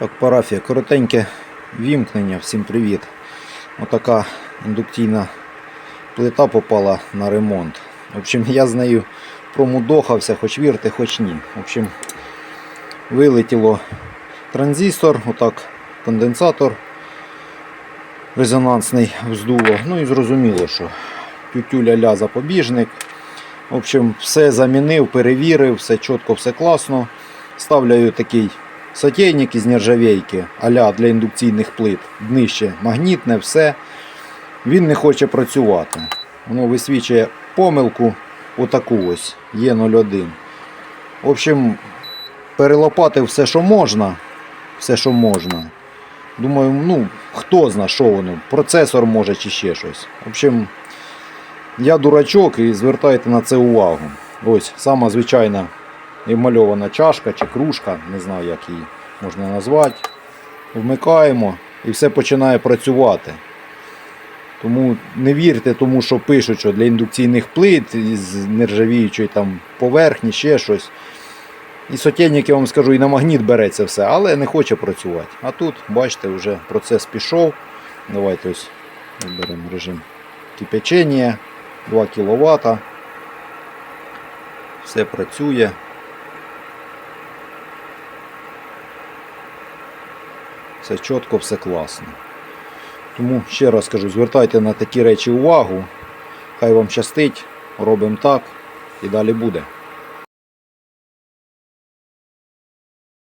Так, парафія, коротеньке вімкнення, всім привіт. Отака індукційна плита попала на ремонт. В общем, я з нею промудохався, хоч вірте, хоч ні. В общем, вилетіло транзистор, отак, конденсатор резонансний вздуло. Ну і зрозуміло, що тютюля-ля запобіжник. В общем, все замінив, перевірив, все чітко, все класно. Ставляю такий сотейник із нержавейки, аля для індукційних плит. Днище магнітне, все. Він не хоче працювати. Воно висвічує помилку отаку ось Е01. В общем, перелопатив все, що можна. Все, що можна. Думаю, ну, хто зна, що воно, процесор може чи ще щось. В общем, я дурачок і звертайте на це увагу. Ось сама звичайна емальована чашка чи кружка, не знаю, як її можна назвати. Вмикаємо і все починає працювати. Тому не вірте тому, що пишуть, що для індукційних плит з нержавіючої там поверхні, ще щось. І сотєнник, я вам скажу, і на магніт береться все, але не хоче працювати. А тут, бачите, вже процес пішов. Давайте ось виберемо режим кипячення, 2 кВт. Все працює. Все чітко, все класно. Тому ще раз кажу, звертайте на такі речі увагу. Хай вам щастить, робимо так і далі буде.